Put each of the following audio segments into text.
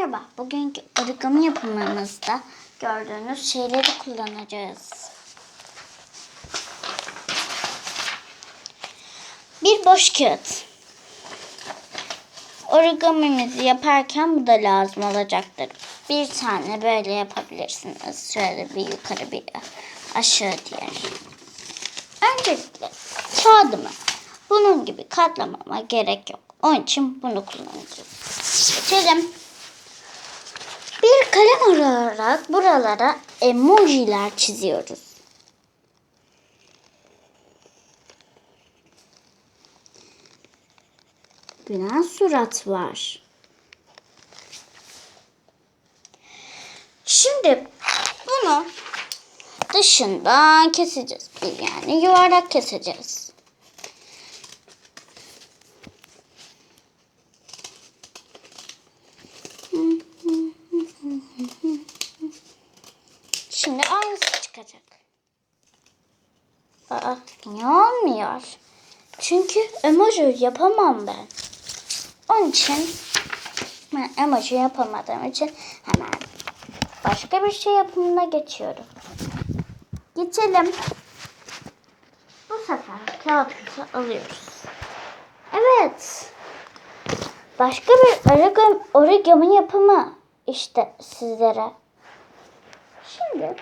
Merhaba, bugünkü origami yapımımızda gördüğünüz şeyleri kullanacağız. Bir boş kağıt. Origamimizi yaparken bu da lazım olacaktır. Bir tane böyle yapabilirsiniz. Şöyle bir yukarı bir aşağı diye. Öncelikle kağıdımı bunun gibi katlamama gerek yok. Onun için bunu kullanacağız. Geçelim. Bir kalem alarak buralara emojiler çiziyoruz. Gülen surat var. Şimdi bunu dışından keseceğiz. Yani yuvarlak keseceğiz. Şimdi aynısı çıkacak. Aa, niye olmuyor? Çünkü emoji yapamam ben. Onun için ben emoji yapamadığım için hemen başka bir şey yapımına geçiyorum. Geçelim. Bu sefer kağıtımızı alıyoruz. Evet. Başka bir origami, origami yapımı işte sizlere. Şimdi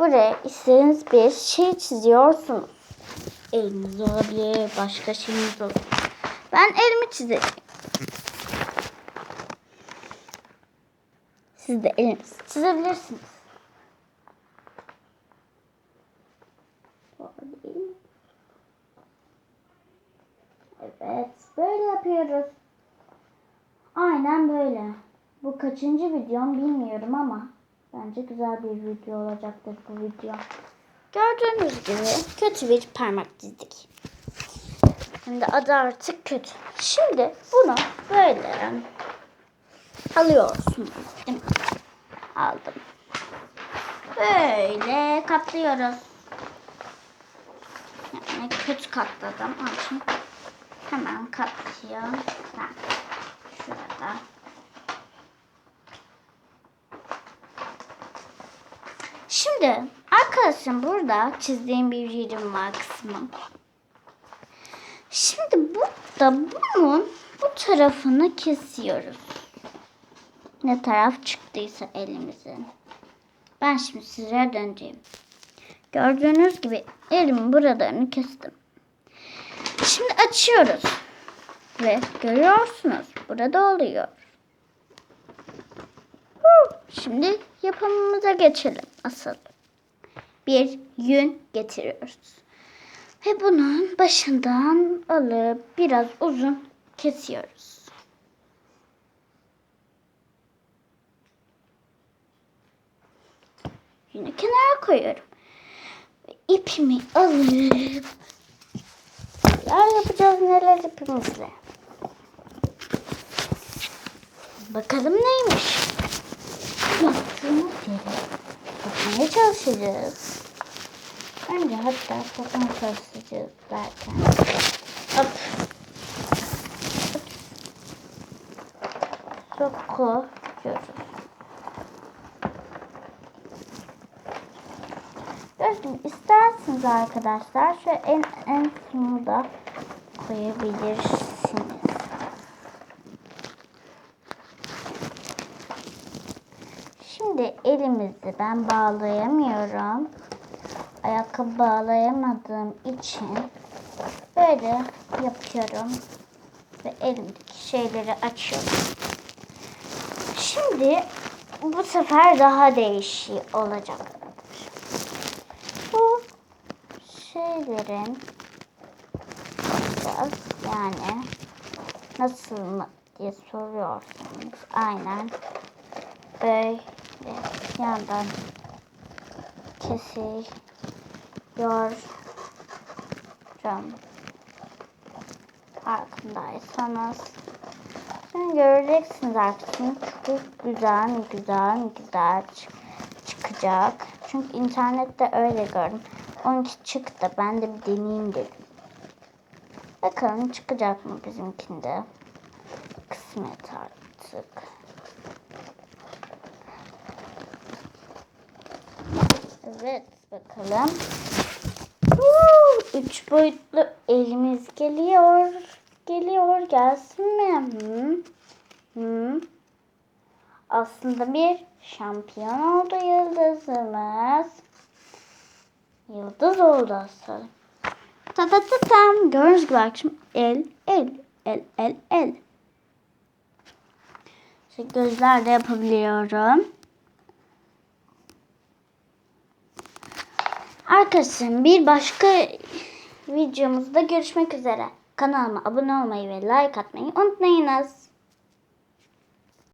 buraya istediğiniz bir şey çiziyorsunuz. Eliniz olabilir, başka şeyiniz olabilir. Ben elimi çizeceğim. Siz de elinizi çizebilirsiniz. Evet, böyle yapıyoruz. Aynen böyle. Bu kaçıncı videom bilmiyorum ama bence güzel bir video olacaktır bu video. Gördüğünüz gibi kötü bir parmak çizdik. Şimdi adı artık kötü. Şimdi bunu böyle alıyorsunuz? Aldım. Böyle katlıyoruz. Yani kötü katladım. Onun için hemen katlıyorum. Ha, şurada. Şimdi arkadaşım burada çizdiğim bir yerim var kısmım. Şimdi burada bunun bu tarafını kesiyoruz. Ne taraf çıktıysa elimizin. Ben şimdi size döneceğim. Gördüğünüz gibi elimin buralarını kestim. Şimdi açıyoruz. Ve görüyorsunuz burada oluyor. Şimdi yapımımıza geçelim asıl. Bir yün getiriyoruz. Ve bunun başından alıp biraz uzun kesiyoruz. Yine kenara koyuyorum. İpimi alıp neler yapacağız neler ipimizle. Bakalım neymiş. Yaptığımız yere bakmaya çalışacağız. Önce hatta bakmaya çalışacağız derken. Hop. Sokuyoruz. Gördüm. İsterseniz arkadaşlar şu en en sonu da koyabilirsiniz. Şimdi elimizi ben bağlayamıyorum. Ayakkabı bağlayamadığım için böyle yapıyorum. Ve elimdeki şeyleri açıyorum. Şimdi bu sefer daha değişik olacak. Bu şeylerin biraz yani nasıl mı diye soruyorsunuz. Aynen böyle yandan kesiyorum. Farkındaysanız. Şimdi göreceksiniz artık. Çok güzel, güzel, güzel çıkacak. Çünkü internette öyle gördüm. Onunki çıktı. Ben de bir deneyeyim dedim. Bakalım çıkacak mı bizimkinde. Kısmet artık. Evet bakalım. Huu, Üç boyutlu elimiz geliyor. Geliyor gelsin mi? Hı? Hı? Aslında bir şampiyon oldu yıldızımız. Yıldız oldu asıl. Ta ta ta. Gördüğünüz gibi akşam el el el el el. İşte gözler de yapabiliyorum. Arkadaşlar bir başka videomuzda görüşmek üzere. Kanalıma abone olmayı ve like atmayı unutmayınız.